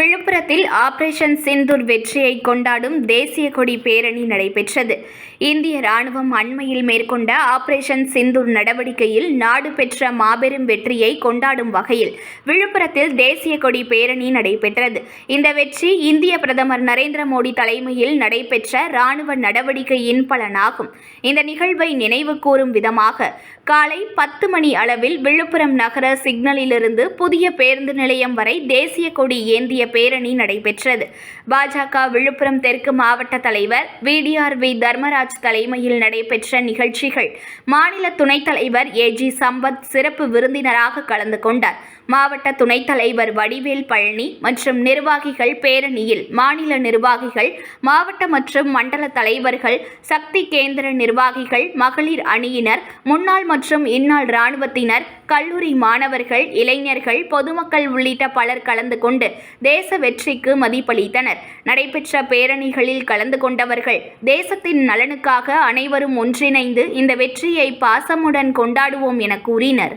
விழுப்புரத்தில் ஆபரேஷன் சிந்தூர் வெற்றியை கொண்டாடும் தேசிய கொடி பேரணி நடைபெற்றது. இந்திய ராணுவம் அண்மையில் மேற்கொண்ட ஆபரேஷன் சிந்தூர் நடவடிக்கையில் நாடு பெற்ற மாபெரும் வெற்றியை கொண்டாடும் வகையில் விழுப்புரத்தில் தேசிய கொடி பேரணி நடைபெற்றது. இந்த வெற்றி இந்திய பிரதமர் நரேந்திர மோடி தலைமையில் நடைபெற்ற ராணுவ நடவடிக்கையின் பலனாகும். இந்த நிகழ்வை நினைவு கூறும் விதமாக காலை பத்து மணி அளவில் விழுப்புரம் நகர சிக்னலிலிருந்து புதிய பேருந்து நிலையம் வரை தேசிய கொடி ஏந்திய பேரணி நடைபெற்றது. பாஜக விழுப்புரம் தெற்கு மாவட்ட தலைவர் விடிஆர்வி தர்மராஜ் தலைமையில் நடைபெற்ற நிகழ்ச்சிகள் மாநில துணைத் தலைவர் ஏஜி சம்பத் சிறப்பு விருந்தினராக கலந்து கொண்டார். மாவட்ட துணைத் தலைவர் வடிவேல் பழனி மற்றும் நிர்வாகிகள் பேரணியில் மாநில நிர்வாகிகள் மாவட்ட மற்றும் மண்டல தலைவர்கள் சக்தி கேந்திர நிர்வாகிகள் மகளிர் அணியினர் முன்னாள் மற்றும் இந்நாள் இராணுவத்தினர் கல்லூரி மாணவர்கள் இளைஞர்கள் பொதுமக்கள் உள்ளிட்ட பலர் கலந்து கொண்டு தேச வெற்றிக்கு மதிப்பளித்தனர். நடைபெற்ற பேரணிகளில் கலந்து கொண்டவர்கள் தேசத்தின் நலனுக்காக அனைவரும் ஒன்றிணைந்து இந்த வெற்றியை பாசமுடன் கொண்டாடுவோம் என கூறினர்.